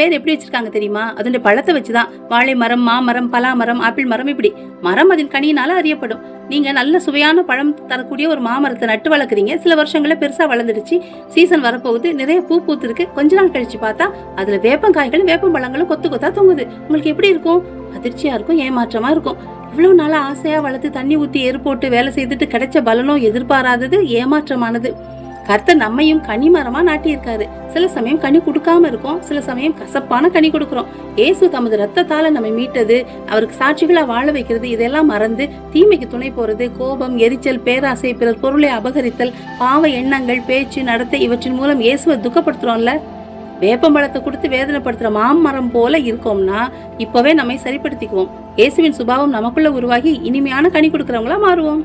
பேர் எப்படி வச்சிருக்காங்க தெரியுமா? அதனுடைய பழத்தை வச்சுதான். வாழை மரம் மாமரம் பலா மரம் ஆப்பிள் மரம் இப்படி. மரம் அதன் கனியினால அறியப்படும். நீங்க நல்ல சுவையான பழம் தரக்கூடிய ஒரு மாமரத்தை நட்டு வளர்க்குறீங்க. சில வருஷங்கள பெருசா வளர்ந்துடுச்சு. சீசன் வரப்போகுது. நிறைய பூ பூத்திருக்கு. கொஞ்ச நாள் கழிச்சு பார்த்தா அதுல வேப்பங்காய்களும் வேப்பம்பழங்களும் கொத்து கொத்தா தொங்குது. உங்களுக்கு எப்படி இருக்கும்? அதிர்ச்சியா இருக்கும் ஏமாற்றமா இருக்கும். இவ்வளவு நாளா ஆசையா வளர்த்து தண்ணி ஊத்தி ஏறு போட்டு வேலை செய்துட்டு கிடைச்ச பலனும் எதிர்பாராதது ஏமாற்றமானது. கர்த்தர் நம்மையும் கனி மரமா நாட்டியிருக்காரு. சில சமயம் கனி கொடுக்காம இருக்கும். சில சமயம் கசப்பான கனி கொடுக்கிறோம். ஏசு தமது ரத்தத்தால நம்மை மீட்டது. அவருக்கு சாட்சிகளா வாழ வைக்கிறது. இதெல்லாம் மறந்து தீமைக்கு துணை போறது. கோபம் எரிச்சல் பேராசை பிறர் பொருளை அபகரித்தல் பாவ எண்ணங்கள் பேச்சு நடத்தை இவற்றின் மூலம் இயேசுவை துக்கப்படுத்துறோம்ல? வேப்பம்பழத்தை கொடுத்து வேதனைப்படுத்துற மாமரம் போல இருக்கோம்னா இப்பவே நம்மை சரிப்படுத்திக்குவோம். இயேசுவின் சுபாவம் நமக்குள்ள உருவாகி இனிமையான கனி கொடுக்கறவங்களா மாறுவோம்.